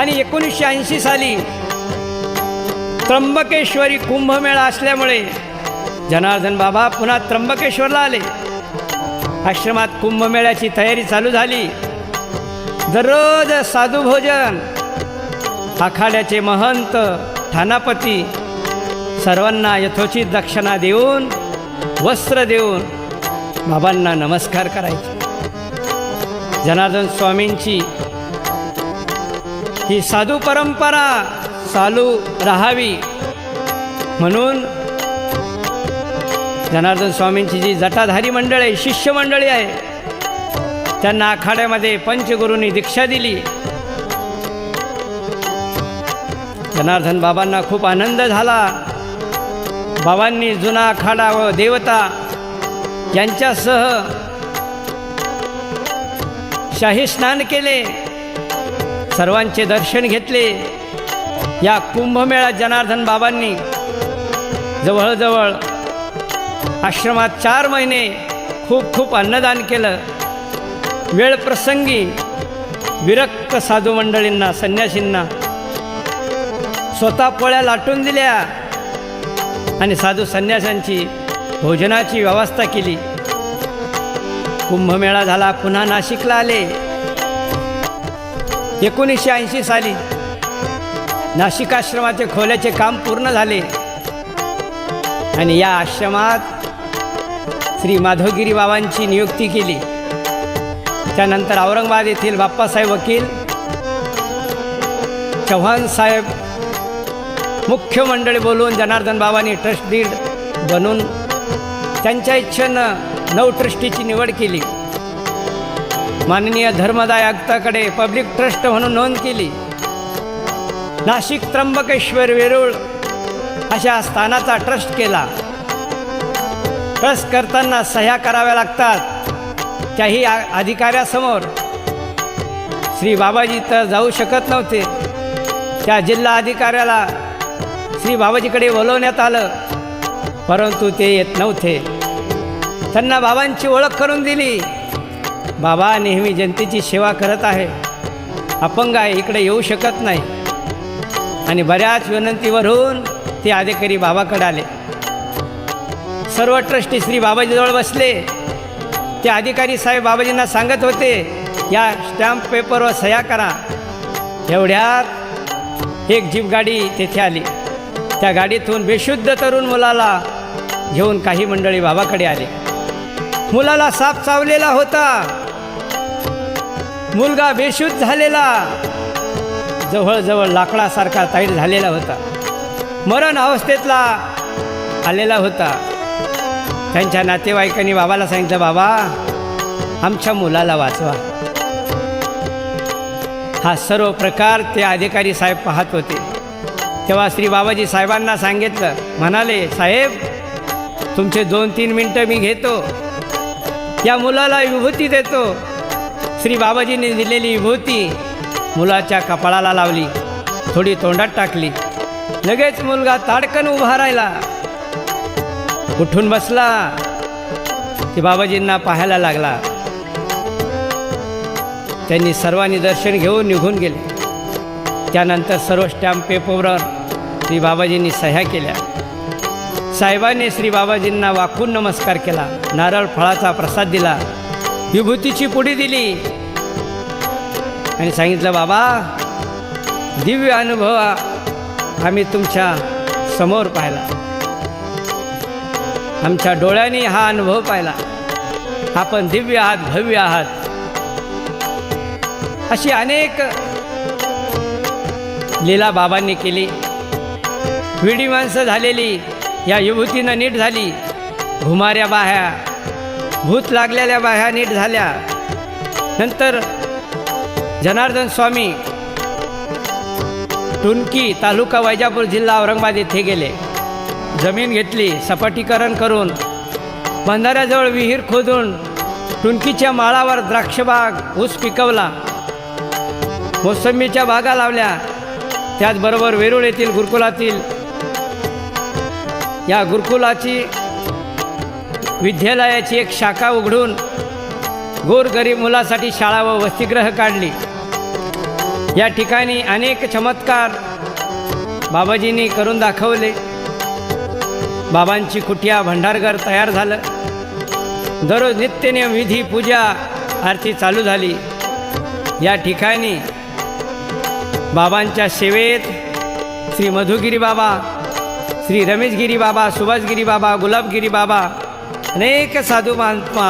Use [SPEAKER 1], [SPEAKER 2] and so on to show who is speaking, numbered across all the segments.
[SPEAKER 1] आणि एकोणीसशे ऐंशी साली त्र्यंबकेश्वरी कुंभमेळा असल्यामुळे जनार्दन बाबा पुन्हा त्र्यंबकेश्वरला आले. आश्रमात कुंभमेळ्याची तयारी चालू झाली. दररोज साधू भोजन आखाड्याचे महंत ठाणापती सर्वांना यथोचित दक्षिणा देऊन वस्त्र देऊन बाबांना नमस्कार करायचे. जनार्दन स्वामींची ही साधू परंपरा चालू राहावी. म्हणून जनार्दन स्वामींची जी जटाधारी मंडळ आहे शिष्य मंडळी आहे त्यांना आखाड्यामध्ये पंचगुरूंनी दीक्षा दिली. जनार्दन बाबांना खूप आनंद झाला. बाबांनी जुना आखाडा व देवता यांच्यासह शाही स्नान केले. सर्वांचे दर्शन घेतले. या कुंभमेळा जनार्दन बाबांनी जवळजवळ आश्रमात चार महिने खूप खूप अन्नदान केलं. वेळ प्रसंगी विरक्त साधू मंडळींना संन्यासींना स्वतः पोळ्या लाटून दिल्या आणि साधू संन्यासांची भोजनाची व्यवस्था केली. कुंभमेळा झाला पुन्हा नाशिकला आले. एकोणीसशे ऐंशी साली नाशिक आश्रमाचे खोल्याचे काम पूर्ण झाले. आणि या आश्रमात श्री माधवगिरी बाबांची नियुक्ती केली. त्यानंतर औरंगाबाद येथील बाप्पासाहेब वकील चव्हाण साहेब मुख्य मंडळी बोलवून जनार्दन बाबांनी ट्रस्ट डीड बनून त्यांच्या इच्छेनं नऊ ट्रस्टीची निवड केली. माननीय धर्मदाय आयुक्ताकडे पब्लिक ट्रस्ट म्हणून नोंद केली. नाशिक त्र्यंबकेश्वर वेरूळ अशा स्थानाचा ट्रस्ट केला. ट्रस्ट करताना सह्या कराव्या लागतात. त्याही आ- अधिकाऱ्यासमोर. श्री बाबाजी तर जाऊ शकत नव्हते. त्या जिल्हा अधिकाऱ्याला श्री बाबाजीकडे बोलवण्यात आलं. परंतु ते येत नव्हते. त्यांना बाबांची ओळख करून दिली. बाबा नेहमी जनतेची सेवा करत आहे. अपंग आहे इकडे येऊ शकत नाही. आणि बऱ्याच विनंतीवरून ते अधिकारी बाबाकडे आले. सर्व ट्रस्टी श्री बाबाजीजवळ बसले. ते अधिकारी साहेब बाबाजींना सांगत होते या स्टॅम्प पेपरवर सह्या करा. एवढ्यात एक जीप गाडी तेथे आली. त्या गाडीतून बेशुद्ध तरुण मुलाला घेऊन काही मंडळी बाबाकडे आले. मुलाला साप चावलेला होता. मुलगा बेशुद्ध झालेला. जवळजवळ लाकडासारखा ताईट झालेला होता. मरण अवस्थेतला आलेला होता. त्यांच्या नातेवाईकांनी बाबाला सांगितलं बाबा आमच्या मुलाला वाचवा. हा सर्व प्रकार ते अधिकारी साहेब पाहत होते. तेव्हा श्री बाबाजी साहेबांना सांगितलं म्हणाले साहेब तुमचे दोन तीन मिनटं मी घेतो. या मुलाला विभूती देतो. श्री बाबाजींनी दिलेली विभूती मुलाच्या कपाळाला लावली थोडी तोंडात टाकली. लगेच मुलगा ताडकन उभा राहिला. उठून बसला. ते बाबाजींना पाहायला लागला. त्यांनी सर्वांनी दर्शन घेऊन निघून गेले. त्यानंतर सर्व स्टॅम्प पेपरवर श्री बाबाजींनी सह्या केल्या. साहेबांनी श्री बाबाजींना वाकून नमस्कार केला. नारळ फळाचा प्रसाद दिला. विभूतीची पुडी दिली. आणि सांगितलं बाबा दिव्य अनुभव आम्ही तुमच्यासमोर पाहिला. आमच्या डोळ्यांनी हा अनुभव पाहिला. आपण दिव्य आहात भव्य आहात. अशी अनेक लीला बाबांनी केली. विडी माणसं झालेली या विभूतीनं नीट झाली. घुमाऱ्या बाह्या भूत लागलेल्या बाह्या नीट झाल्या. नंतर जनार्दन स्वामी टुनकी तालुका वैजापूर जिल्हा औरंगाबाद येथे गेले. जमीन घेतली सपाटीकरण करून बंधाऱ्याजवळ विहीर खोदून टुनकीच्या माळावर द्राक्षबाग ऊस पिकवला. मोसंबीच्या बागा लावल्या. त्याचबरोबर वेरूळ येथील गुरुकुलातील या गुरुकुलाची विद्यालयाची एक शाखा उघडून गोरगरीब मुलासाठी शाळा व वसतिगृह काढली. या ठिकाणी अनेक चमत्कार बाबाजींनी करून दाखवले. बाबांची कुटिया भंडारघर तयार झालं. दररोज नित्यनियम विधी पूजा आरती चालू झाली. या ठिकाणी बाबांच्या सेवेत श्री मधुगिरी बाबा श्री रमेशगिरी बाबा सुभाषगिरी बाबा गुलाबगिरी बाबा अनेक साधू महात्मा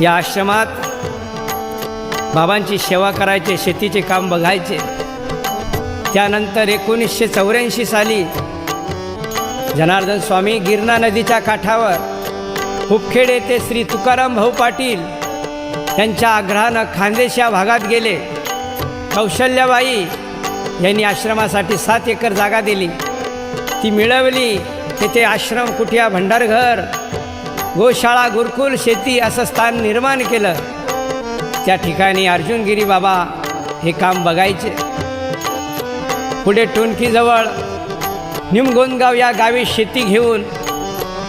[SPEAKER 1] या आश्रमात बाबांची सेवा करायचे शेतीचे काम बघायचे. त्यानंतर एकोणीसशे चौऱ्याऐंशी साली जनार्दन स्वामी गिरणा नदीच्या काठावर उपखेड येथे श्री तुकाराम भाऊ पाटील यांच्या आग्रहानं खानदेश या भागात गेले. कौशल्याबाई यांनी आश्रमासाठी सात एकर जागा दिली. ती मिळवली. तेथे आश्रम कुटिया भंडारघर गोशाळा गुरुकुल शेती असं स्थान निर्माण केलं. त्या ठिकाणी अर्जुनगिरी बाबा हे काम बघायचे. पुढे टोनकीजवळ निमगोंदगाव या गावी शेती घेऊन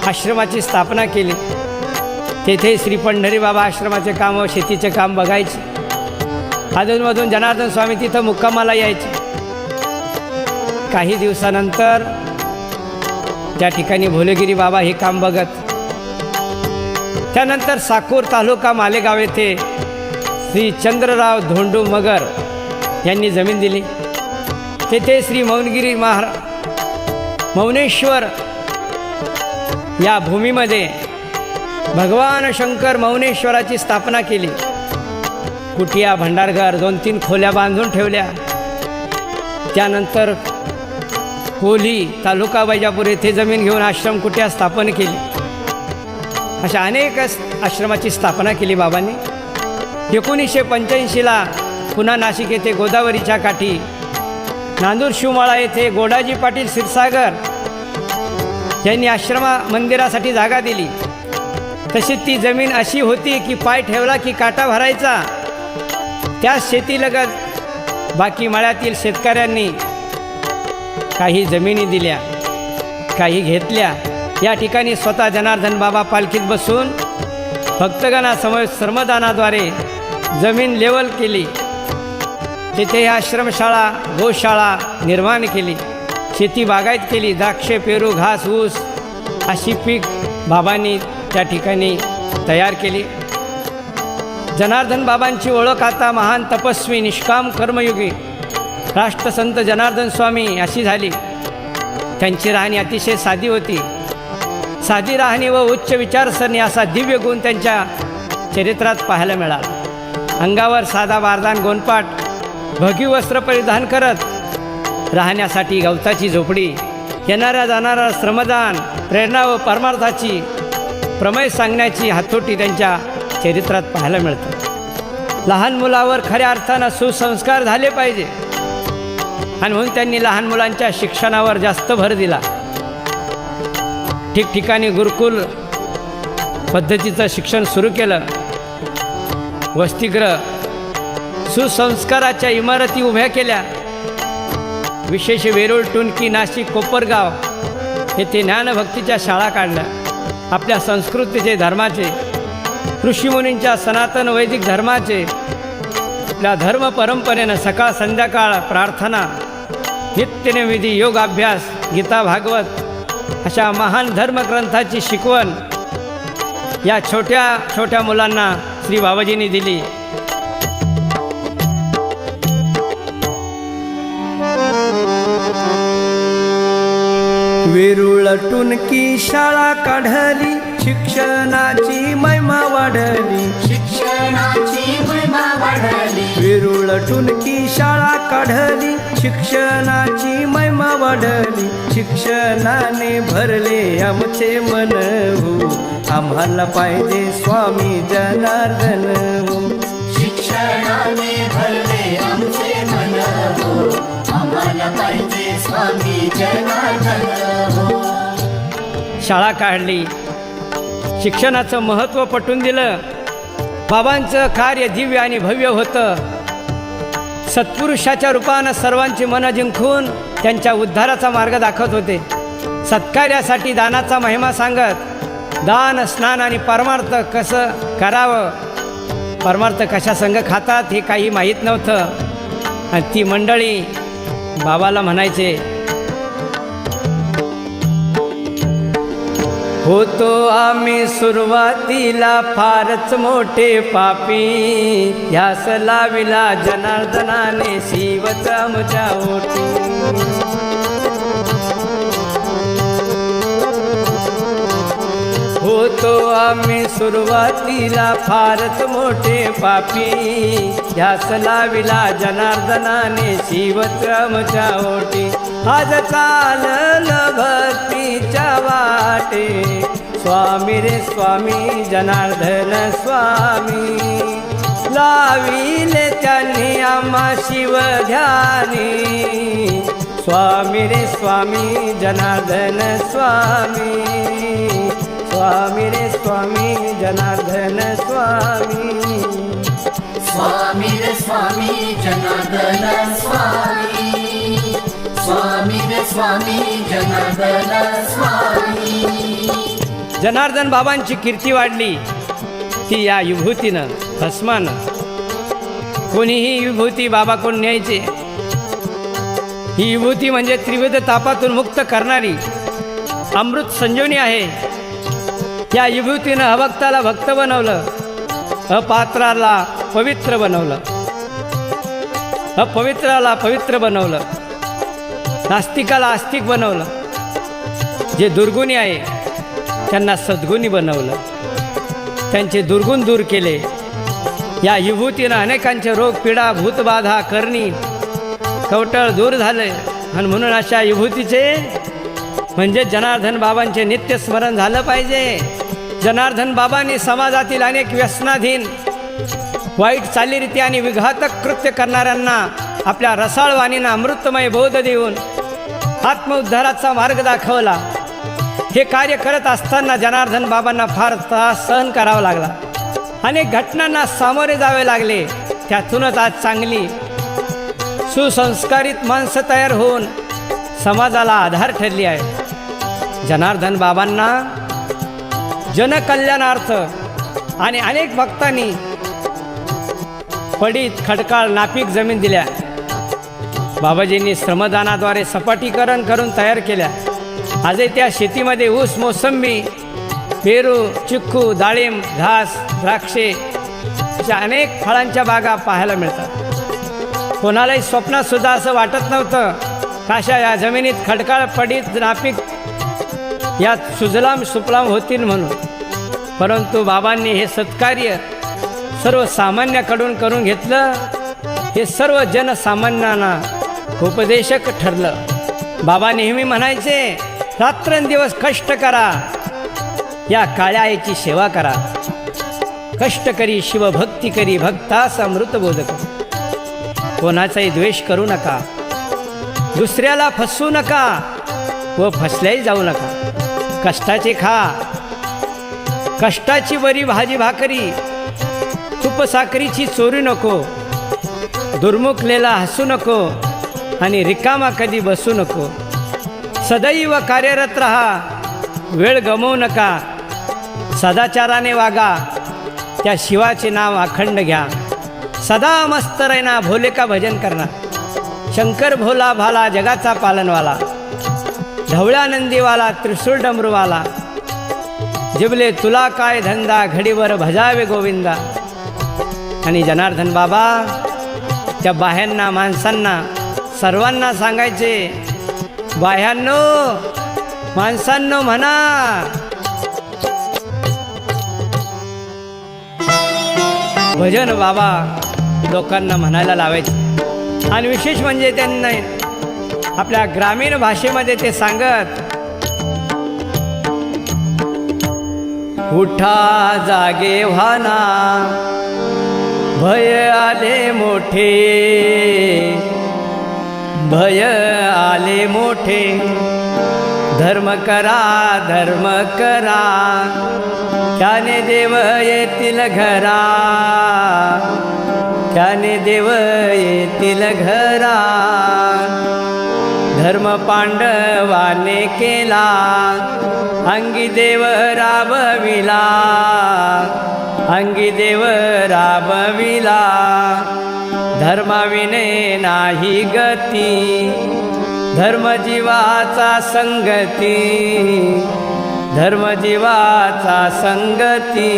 [SPEAKER 1] आश्रमाची स्थापना केली. तेथे श्री पंढरी बाबा आश्रमाचे काम व शेतीचे काम बघायचे. अधूनमधून जनार्दन स्वामी तिथं मुक्कामाला यायचे. काही दिवसानंतर त्या ठिकाणी भोलेगिरी बाबा हे काम बघत. त्यानंतर साकूर तालुका मालेगाव येथे श्री चंद्रराव धोंडू मगर यांनी जमीन दिली. तेथे श्री मौनगिरी महारा मौनेश्वर या भूमीमध्ये भगवान शंकर मौनेश्वराची स्थापना केली. कुटिया भंडारघर दोन तीन खोल्या बांधून ठेवल्या. त्यानंतर कोल्ही तालुका वैजापूर येथे जमीन घेऊन आश्रम कुटिया स्थापन केली. अशा अनेक आश्रमाची स्थापना केली बाबांनी. एकोणीसशे पंच्याऐंशीला पुन्हा नाशिक येथे गोदावरीच्या काठी. नांदूर शिवमाळा येथे गोडाजी पाटील क्षीरसागर यांनी आश्रमा मंदिरासाठी जागा दिली. तशी ती जमीन अशी होती की पाय ठेवला की काटा भरायचा. त्या शेतीलगत बाकी मळ्यातील शेतकऱ्यांनी काही जमिनी दिल्या काही घेतल्या. या ठिकाणी स्वतः जनार्दन बाबा पालखीत बसून भक्तगणासमोर श्रमदानाद्वारे जमीन लेवल केली. तेथे आश्रमशाळा गोशाळा निर्माण केली. शेती बागायत केली. द्राक्षे पेरू घास ऊस अशी पीक बाबांनी त्या ठिकाणी तयार केली. जनार्दन बाबांची ओळख आता महान तपस्वी निष्काम कर्मयुगी राष्ट्रसंत जनार्दन स्वामी अशी झाली. त्यांची राहणी अतिशय साधी होती. साधी राहणी व उच्च विचारसरणी असा दिव्य गुण त्यांच्या चरित्रात पाहायला मिळाला. अंगावर साधा बारदान गोनपाट भगी वस्त्र परिधान करत राहण्यासाठी गवताची झोपडी येणाऱ्या जाणारा श्रमदान प्रेरणा व परमार्थाची प्रमेय सांगण्याची हातोटी त्यांच्या चरित्रात पाहायला मिळतं लहान मुलावर खऱ्या अर्थानं सुसंस्कार झाले पाहिजे. आणि म्हणून त्यांनी लहान मुलांच्या शिक्षणावर जास्त भर दिला. ठिकठिकाणी गुरुकुल पद्धतीचं शिक्षण सुरू केलं. वसतिगृह सुसंस्काराच्या इमारती उभ्या केल्या. विशेष वेरूळ टुनकी नाशिक कोपरगाव येथे ज्ञानभक्तीच्या शाळा काढल्या. आपल्या संस्कृतीचे धर्माचे ऋषीमुनींच्या सनातन वैदिक धर्माचे आपल्या धर्म परंपरेनं सकाळ संध्याकाळ प्रार्थना नित्यनिविधी योगाभ्यास गीता भागवत अशा महान धर्मग्रंथाची शिकवण या छोट्या छोट्या मुलांना श्री बाबाजींनी दिली. वेरुळ टुनकी शाळा काढली शिक्षणाची महिमा वाढली.
[SPEAKER 2] शिक्षणाची महिमा वाढली.
[SPEAKER 1] वेरुळ टुनकी शाळा काढली शिक्षणाची महिमा वाढली. शिक्षणाने भरले आमचे मन हो आम्हाला पाहिजे स्वामी जनार्दन हो.
[SPEAKER 2] शिक्षणाने भरले आमचे मन हो. आम्हाला पाहिजे स्वामी जनार्दन हो.
[SPEAKER 1] शाळा काढली. शिक्षणाचं महत्त्व पटवून दिलं. बाबांचं कार्य दिव्य आणि भव्य होतं. सत्पुरुषाच्या रूपानं सर्वांची मनं जिंकून त्यांच्या उद्धाराचा मार्ग दाखवत होते. सत्कार्यासाठी दानाचा महिमा सांगत दान स्नान आणि परमार्थ कसं करावं? परमार्थ कशा संघ खातात हे काही माहीत नव्हतं. आणि ती मंडळी बाबाला म्हणायचे होतो आम्ही सुरुवातीला फारच मोठे पापी. ह्यास लाविला जनार्दनाने शिवचा आमच्या ओटी. होतो आम्ही सुरुवातीला फारच मोठे पापी. ध्यास लाविला जनार्दनाने शिवक्रमच्या ओटी. आज चालल भक्तीच्या वाटे. स्वामी रे स्वामी जनार्दन स्वामी. लाविले त्यांनी आम्हा शिव ध्यानी स्वामी रे स्वामी जनार्दन स्वामी. स्वामी रे स्वामी जनार्दन स्वामी.
[SPEAKER 2] स्वामी रे स्वामी जनार्दन स्वामी. स्वामी रे स्वामी जनार्दन स्वामी.
[SPEAKER 1] जनार्दन बाबांची कीर्ती वाढली ती या विभूतीनं भस्मानं. कोणीही विभूती बाबाकडून न्यायचे? ही विभूती म्हणजे त्रिविध तापातून मुक्त करणारी अमृत संजीवनी आहे. या विभूतीनं अभक्ताला भक्त बनवलं. अपात्राला पवित्र बनवलं. अपवित्राला पवित्र बनवलं. नास्तिकाला आस्तिक बनवलं. जे दुर्गुणी आहे त्यांना सद्गुणी बनवलं. त्यांचे दुर्गुण दूर केले. या विभूतीनं अनेकांचे रोग पीडा भूतबाधा करणी कवटळ दूर झाले. आणि म्हणून अशा विभूतीचे म्हणजे जनार्दन बाबांचे नित्य स्मरण झालं पाहिजे. जनार्दन बाबांनी समाजातील अनेक व्यसनाधीन वाईट चालीरीती आणि विघातक कृत्य करणाऱ्यांना आपल्या रसाळवाणीनं अमृतमय बोध देऊन आत्मउद्धाराचा मार्ग दाखवला. हे कार्य करत असताना जनार्दन बाबांना फार त्रास सहन करावा लागला. अनेक घटनांना सामोरे जावे लागले. त्यातूनच आज चांगली सुसंस्कारित माणसं तयार होऊन समाजाला आधार ठरली आहे. जनार्दन बाबांना जनकल्याणार्थ आणि अनेक भक्तांनी पडीत खडकाळ नापीक जमीन दिल्या. बाबाजींनी श्रमदानाद्वारे सपाटीकरण करून तयार केल्या. आजही त्या शेतीमध्ये ऊस मोसंबी पेरू चिक्कू डाळिंब घास द्राक्षे अशा अनेक फळांच्या बागा पाहायला मिळतात. कोणालाही स्वप्नातसुद्धा असं वाटत नव्हतं काशा या जमिनीत खडकाळ पडीत नापीक यात सुजलाम सुफलाम होतील म्हणून. परंतु बाबांनी हे सत्कार्य सर्वसामान्याकडून करून घेतलं. हे सर्व जनसामान्यांना उपदेशक ठरलं. बाबा नेहमी म्हणायचे रात्रंदिवस कष्ट करा. या काळ्या आईची सेवा करा. कष्ट करी शिवभक्ती करी भक्तास अमृतबोधक कोणाचाही द्वेष करू नका. दुसऱ्याला फसवू नका व फसल्याही जाऊ नका. कष्टाचे खा. कष्टाची वरी भाजी भाकरी. तूप साखरीची चोरी नको. दुर्मुखलेला हसू नको. आणि रिकामा कधी बसू नको. सदैव कार्यरत राहा. वेळ गमवू नका. सदाचाराने वागा. त्या शिवाचे नाव अखंड घ्या. सदा मस्त रैना भोले का भजन करना. शंकर भोला भाला जगाचा पालनवाला. ढवळ्यानंदीवाला त्रिशूळ डमरूवाला. जिबले तुला काय धंदा घडीवर भजावे गोविंदा. आणि जनार्दन बाबा त्या बाह्यांना माणसांना सर्वांना सांगायचे बाह्यांनो माणसांनो म्हणा. भजन बाबा लोकांना म्हणायला लावायचे. आणि विशेष म्हणजे त्यांना आपल्या ग्रामीण भाषेमध्ये ते सांगत उठा जागे व्हाना भय आले मोठे भय आले मोठे धर्म करा धर्म करा त्याने देव येतील घरा त्याने देव येतील घरा. धर्म पांडवाने केला अंगी देव राबविला अंगी देव राबविला. धर्माविने नाही गती धर्मजीवाचा संगती धर्मजीवाचा संगती.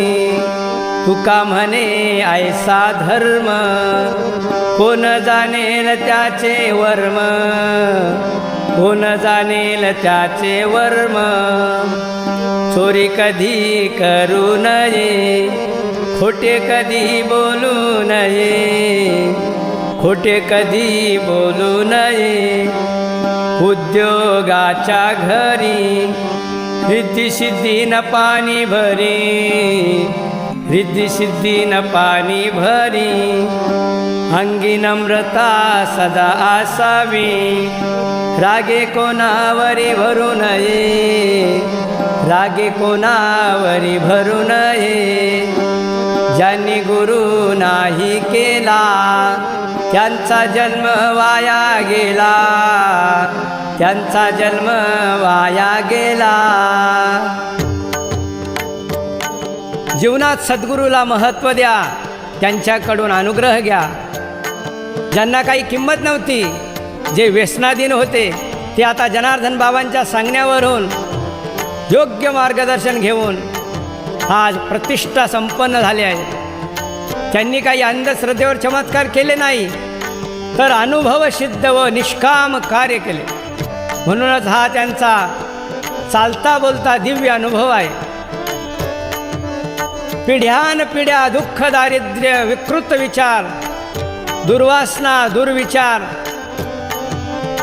[SPEAKER 1] तुका म्हणे ऐसा धर्म. कोण जाणेल त्याचे वर्म? कोण जाणेल त्याचे वर्म? चोरी कधी करू नये खोटे कधी बोलू नये खोटे कधी बोलू नये. उद्योगाच्या घरी रिद्धी सिद्धी न पाणी भरी रिद्धी न पाणी भरी अंगी नम्रता सदा असावी रागे कोणावरी भरू नये रागे कोणावरी भरू नये। ज्यांनी गुरु नाही केला त्यांचा जन्म वाया गेला। त्यांचा जन्म वाया गेला। जीवनात सद्गुरूला महत्त्व द्या. त्यांच्याकडून अनुग्रह घ्या. ज्यांना काही किंमत नव्हती जे व्यसनाधीन होते ते आता जनार्दन बाबांच्या सांगण्यावरून योग्य मार्गदर्शन घेऊन आज प्रतिष्ठा संपन्न झाली आहे त्यांनी काही अंधश्रद्धेवर चमत्कार केले नाही तर अनुभवसिद्ध व निष्काम कार्य केले. म्हणूनच हा त्यांचा चालता बोलता दिव्य अनुभव आहे. पिढ्यान पिढ्या दुःख दारिद्र्य विकृत विचार दुर्वासना दुर्विचार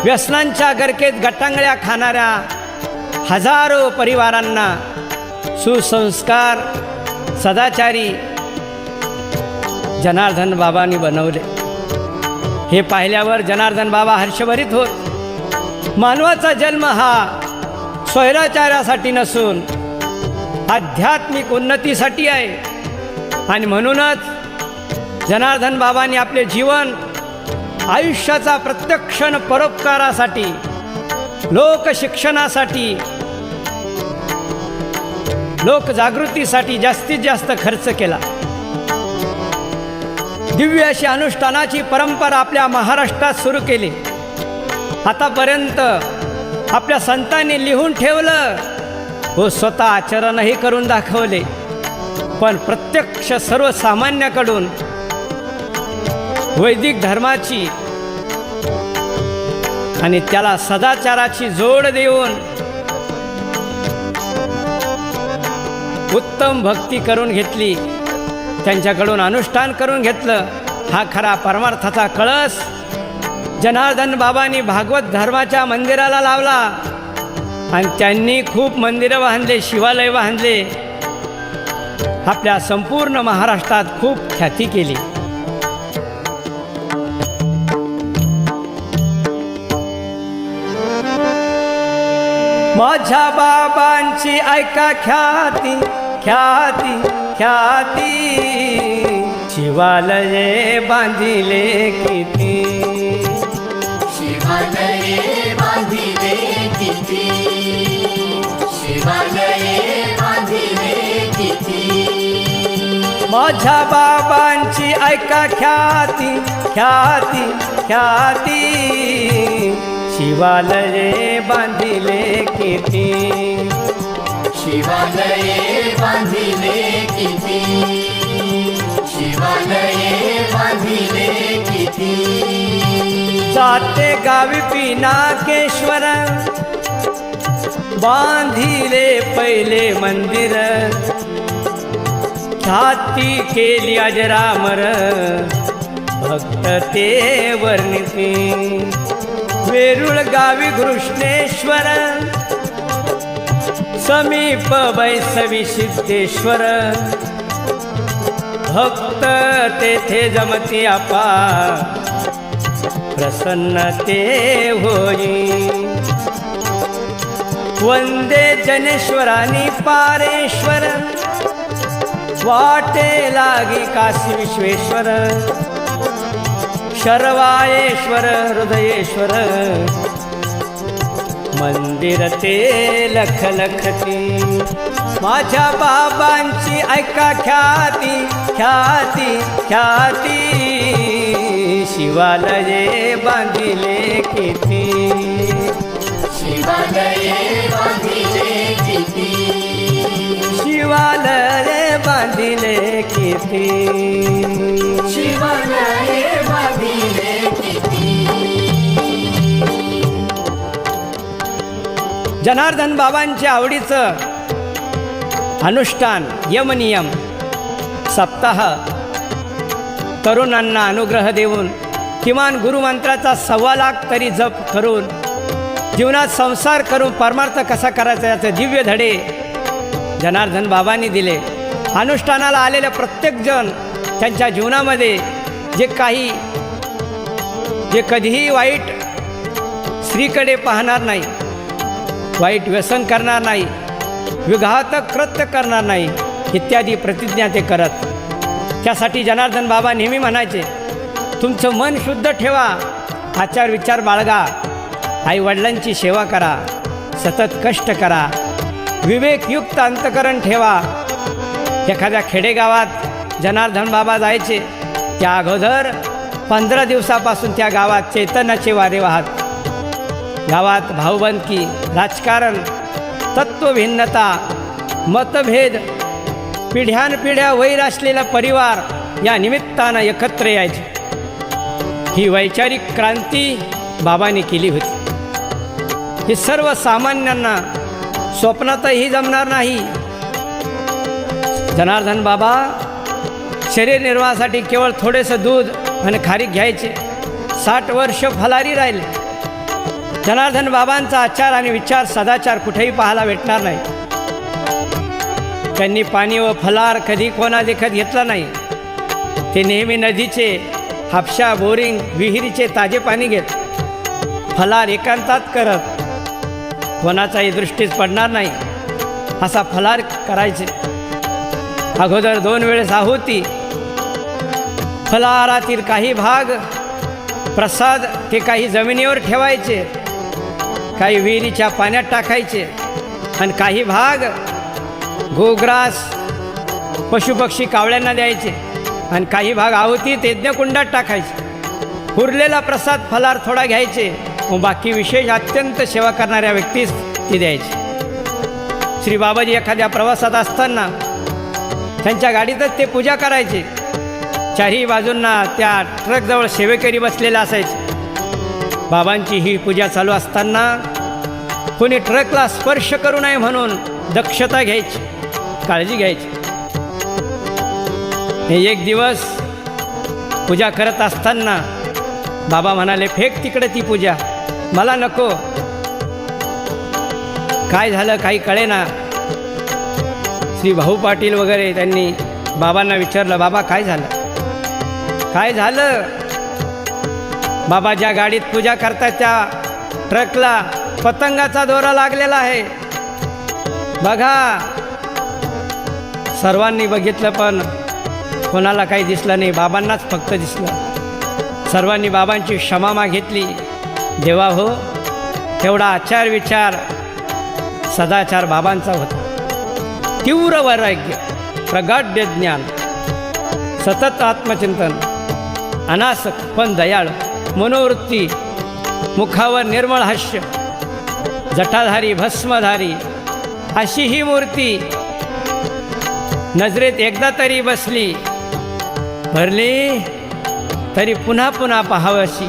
[SPEAKER 1] व्यसनांच्या गरकेत गटांगळ्या खाणाऱ्या हजारो परिवारांना सुसंस्कार सदाचारी जनार्दन बाबांनी बनवले. हे पाहिल्यावर जनार्दन बाबा हर्षभरीत होत. मानवाचा जन्म हा स्वैराचारासाठी नसून आध्यात्मिक उन्नतीसाठी आहे. आणि म्हणूनच जनार्दन बाबांनी आपले जीवन आयुष्याचा प्रत्यक्षण परोपकारासाठी लोकशिक्षणासाठी लोकजागृतीसाठी जास्तीत जास्त खर्च केला. दिव्य अशी अनुष्ठानाची परंपरा आपल्या महाराष्ट्रात सुरू केली. आतापर्यंत आपल्या संतांनी लिहून ठेवलं. व स्वतः आचरणही करून दाखवले. पण प्रत्यक्ष सर्वसामान्याकडून वैदिक धर्माची आणि त्याला सदाचाराची जोड देऊन उत्तम भक्ती करून घेतली. त्यांच्याकडून अनुष्ठान करून घेतलं. हा खरा परमार्थाचा कळस. जनार्दन बाबांनी भागवत धर्माच्या मंदिराला लावला. आणि त्यांनी खूप मंदिरं बांधले शिवालय बांधले. आपल्या संपूर्ण महाराष्ट्रात खूप ख्याती केली. माझ्या बाबांची ऐका ख्याती ख्याती ख्याती. शिवालये बांधिले किती?
[SPEAKER 2] शिवालये बांधिले किती शिवालये बांधिले किती.
[SPEAKER 1] माझ्या बाबांची ऐका ख्याती ख्याती ख्याती. शिवालये बांधिले किती.
[SPEAKER 2] शिवालये बांधिले किती. शिवालये बांधिले किती.
[SPEAKER 1] जाते गावी पिनाकेश्वर. बांधिले पहिले मंदिर. ख्याती केली अजरामर भक्त ते वर्णिती वेरुळ गावी कृष्णेश्वर समीप बैसवी सिद्धेश्वर. भक्त तेथे जमती आपा. प्रसन्न ते होई. वंदे जनेश्वरानी पारेश्वर. वाटे लागी काशी विश्वेश्वर. शर्वायेश्वर हृदयेश्वर. मंदिर ते लख लखती माझ्या बाबांची ऐका ख्याती ख्याती ख्याती. शिवालये बांधिले किती.
[SPEAKER 2] शिवालये बांधिले किती?
[SPEAKER 1] शिवालये बांधिले किती?
[SPEAKER 2] शिवालये बांधिले किती
[SPEAKER 1] जनार्दन बाबांच्या आवडीचं अनुष्ठान यमनियम सप्ताह. तरुणांना अनुग्रह देऊन किमान गुरुमंत्राचा सव्वा लाख तरी जप करून जीवनात संसार करून परमार्थ कसा करायचा याचे दिव्य धडे जनार्दन बाबांनी दिले. अनुष्ठानाला आलेले प्रत्येकजण त्यांच्या जीवनामध्ये जे काही जे कधीही वाईट स्त्रीकडे पाहणार नाही वाईट व्यसन करणार नाही विघातक कृत्य करणार नाही इत्यादी प्रतिज्ञा ते करत. त्यासाठी जनार्दन बाबा नेहमी म्हणायचे तुमचं मन शुद्ध ठेवा आचार विचार बाळगा आईवडिलांची सेवा करा. सतत कष्ट करा. विवेकयुक्त अंतकरण ठेवा. एखाद्या खेडेगावात जनार्दन बाबा जायचे त्या अगोदर पंधरा दिवसापासून त्या गावात चैतन्याचे वारे वाहत. गावात भाऊबंदकी राजकारण तत्वभिन्नता मतभेद पिढ्यानपिढ्या वैर असलेला परिवार या निमित्तानं एकत्र यायचे. ही वैचारिक क्रांती बाबांनी केली होती. हे सर्वसामान्यांना स्वप्नातही जमणार नाही. जनार्दन बाबा शरीर निर्वाहासाठी केवळ थोडेसं दूध आणि खारीक घ्यायचे. साठ वर्ष फलारी राहिले. जनार्दन बाबांचा आचार आणि विचार सदाचार कुठेही पाहायला भेटणार नाही. त्यांनी पाणी व फलार कधी कोणा देखत घेतला नाही. ते नेहमी नदीचे हापशा बोरिंग विहिरीचे ताजे पाणी घेत. फलार एकांतात करत कोणाचाही दृष्टीच पडणार नाही. असा फलार करायचे. अगोदर दोन वेळेस आहुती. फलाहारातील काही भाग प्रसाद ते काही जमिनीवर ठेवायचे. काही विहिरीच्या पाण्यात टाकायचे. आणि काही भाग गोग्रास पशुपक्षी कावळ्यांना द्यायचे. आणि काही भाग आहुती यज्ञकुंडात टाकायचे. उरलेला प्रसाद फलार थोडा घ्यायचे. मग बाकी विशेष अत्यंत सेवा करणाऱ्या व्यक्तीस ती द्यायची. श्री बाबाजी एखाद्या प्रवासात असताना त्यांच्या गाडीतच ते पूजा करायचे. चारही बाजूंना त्या ट्रकजवळ सेवेकरी बसलेले असायचे. बाबांची ही पूजा चालू असताना कोणी ट्रकला स्पर्श करू नये म्हणून दक्षता घ्यायची काळजी घ्यायची. हे एक दिवस पूजा करत असताना बाबा म्हणाले फेक तिकडे ती पूजा. मला नको. काय झालं काही कळेना. श्री भाऊ पाटील वगैरे त्यांनी बाबांना विचारलं बाबा काय झालं? काय झालं? बाबा ज्या गाडीत पूजा करतात त्या ट्रकला पतंगाचा दोरा लागलेला आहे. बघा. सर्वांनी बघितलं पण कोणाला काही दिसलं नाही. बाबांनाच फक्त दिसलं. सर्वांनी बाबांची क्षमा मागितली. देवा हो तेवढा आचार विचार सदाचार बाबांचा होता. तीव्र वैराग्य प्रगाढ्य ज्ञान सतत आत्मचिंतन अनासक पण दयाळ मनोवृत्ती मुखावर निर्मळ हास्य जटाधारी भस्मधारी अशी ही मूर्ती नजरेत एकदा तरी बसली भरली तरी पुन्हा पुन्हा पाहावशी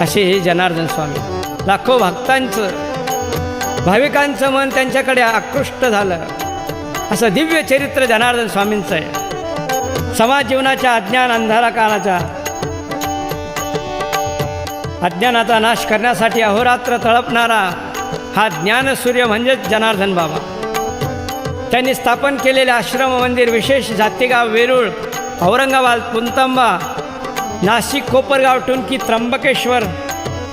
[SPEAKER 1] असे हे जनार्दन स्वामी. लाखो भक्तांचं भाविकांचं मन त्यांच्याकडे आकृष्ट झालं. असं दिव्य चरित्र जनार्दन स्वामींचं आहे. समाज जीवनाच्या अज्ञान अंधारा अज्ञानाचा नाश करण्यासाठी अहोरात्र तळपणारा हा ज्ञानसूर्य म्हणजेच जनार्दन बाबा. त्यांनी स्थापन केलेले आश्रम मंदिर विशेष जातीगाव वेरूळ औरंगाबाद पुंतंबा नाशिक कोपरगाव टुनकी त्र्यंबकेश्वर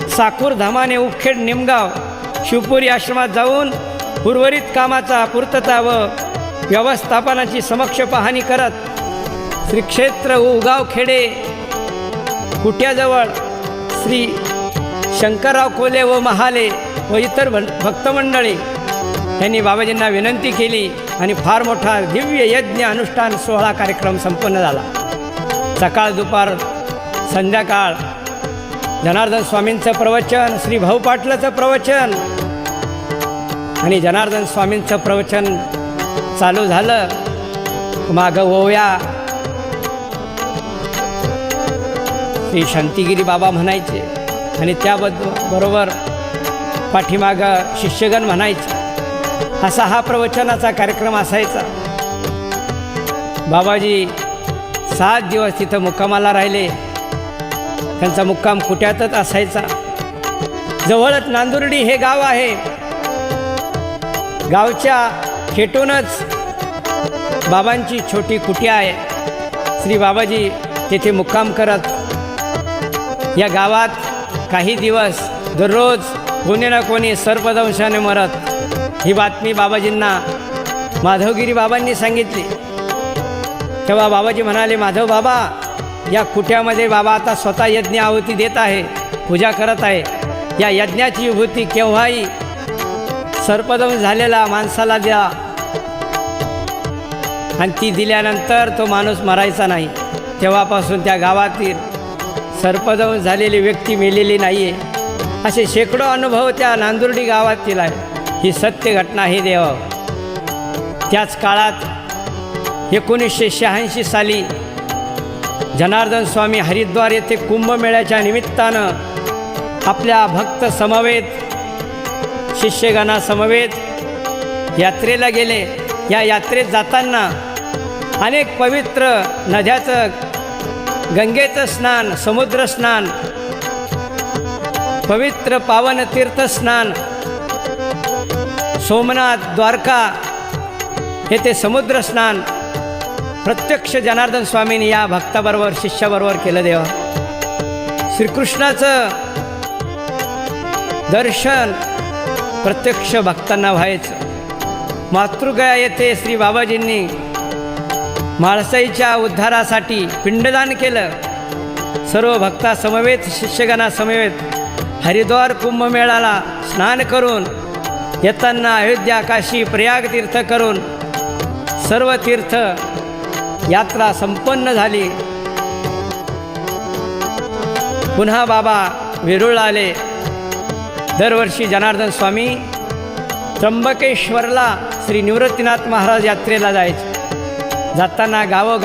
[SPEAKER 1] साकूर धामाने उखेड निमगाव शिवपुरी आश्रमात जाऊन उर्वरित कामाचा पूर्तता व व्यवस्थापनाची समक्ष पाहणी करत श्री क्षेत्र उगाव खेडे कुट्याजवळ श्री शंकरराव कोले व महाले व इतर भं- भक्तमंडळी यांनी बाबाजींना विनंती केली आणि फार मोठा दिव्य यज्ञ अनुष्ठान सोहळा कार्यक्रम संपन्न झाला. सकाळ दुपार संध्याकाळ. जनार्दन स्वामींचं प्रवचन श्री भाऊ पाटलाचं प्रवचन. आणि जनार्दन स्वामींचं प्रवचन चालू झालं. मागं ओव्या श्री शांतिगिरी बाबा म्हणायचे. आणि त्याबद्दल बरोबर पाठीमागं शिष्यगण म्हणायचे. असा हा प्रवचनाचा कार्यक्रम असायचा. बाबाजी सात दिवस तिथं मुक्कामाला राहिले. त्यांचा मुक्काम कुट्यातच असायचा. जवळच नांदुर्डी हे गाव आहे. गावच्या खेटूनच बाबांची छोटी कुटी आहे. श्री बाबाजी तेथे मुक्काम करत. या गावात काही दिवस दररोज कोणी ना कोणी सर्पदंशाने मरत. ही बातमी बाबाजींना माधवगिरी बाबांनी सांगितली. तेव्हा बाबाजी म्हणाले माधव बाबा या कुट्यामध्ये बाबा आता स्वतः यज्ञ आहुती देत आहे पूजा करत आहे. या यज्ञाची विभूती केव्हाही सर्पदम झालेला माणसाला द्या. आणि ती दिल्यानंतर तो माणूस मरायचा नाही. तेव्हापासून त्या गावातील सर्पदम झालेली व्यक्ती मेलेली नाही आहे असे शेकडो अनुभव त्या नांदुर्डी गावातील आहे. ही सत्य घटना ही देव. त्याच काळात एकोणीसशे शहाऐंशी साली जनार्दन स्वामी हरिद्वार येथे कुंभमेळ्याच्या निमित्तानं आपल्या भक्त समवेत शिष्यगणासमवेत यात्रेला गेले. या यात्रेत जाताना अनेक पवित्र नद्याचं गंगेचं स्नान समुद्र स्नान पवित्र पावन तीर्थस्नान सोमनाथ द्वारका येथे समुद्र स्नान प्रत्यक्ष जनार्दन स्वामींनी या भक्ताबरोबर शिष्याबरोबर केलं देवा. श्रीकृष्णाचं दर्शन प्रत्यक्ष भक्तांना व्हायचं. मातृगया येथे श्री बाबाजींनी माळसाईच्या उद्धारासाठी पिंडदान केलं. सर्व भक्ता समवेत हरिद्वार कुंभमेळाला स्नान करून येताना अयोध्या काशी प्रयाग तीर्थ करून सर्व तीर्थ यात्रा संपन्न झाली. पुन्हा बाबा वेरूळ आले. दरवर्षी जनार्दन स्वामी त्र्यंबकेश्वरला श्री निवृत्तीनाथ महाराज यात्रेला जायचे. जाताना गावोगाव